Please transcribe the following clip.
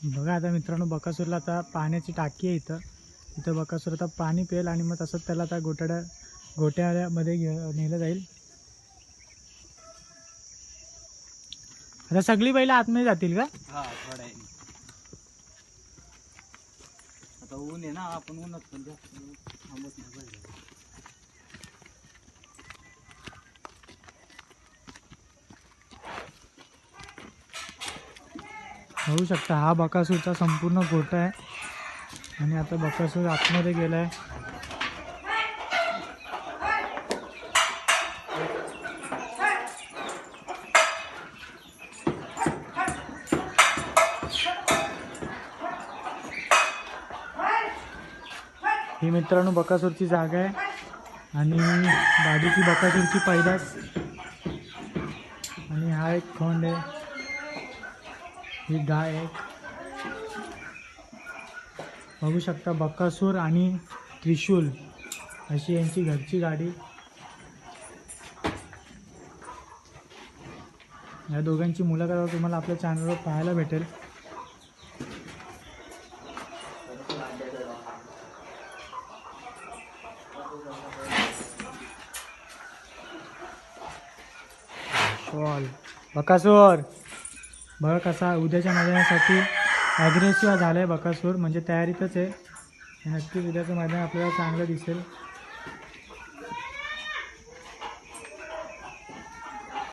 बघा आता मित्रांनो बकासूरला आता पाण्याची टाकी आहे इथं. इथं बकासूर आता पाणी पिईल आणि मग तसंच त्याला आता गोट्याड्या गोट्यामध्ये घे नेलं जाईल. आता सगळी बैल आतमध्ये जातील का? आता ऊन आहे ना आपण ऊनच पण होऊ शकता. हा बकासूरचा संपूर्ण गोटा आहे. आणि आता बकासूर आतमध्ये गेला आहे ही मित्रांनो बकासूरची जागा आहे. आणि बाजूची बकासूरची पैदास. आणि हा एक खोंड आहे. ही गाय आहे बघू शकता बकासूर आणि त्रिशूल अशी यांची घरची गाडी. या दोघांची मुलाखत तुम्हाला आपल्या चॅनलवर पाहायला भेटेल. शॉल. बकासूर बघा कसा उद्याच्या मैदानासाठी ॲग्रेसिव्ह झाला आहे बकासूर. म्हणजे तयारीतच आहे. नक्कीच उद्याचं मैदान आपल्याला चांगलं दिसेल.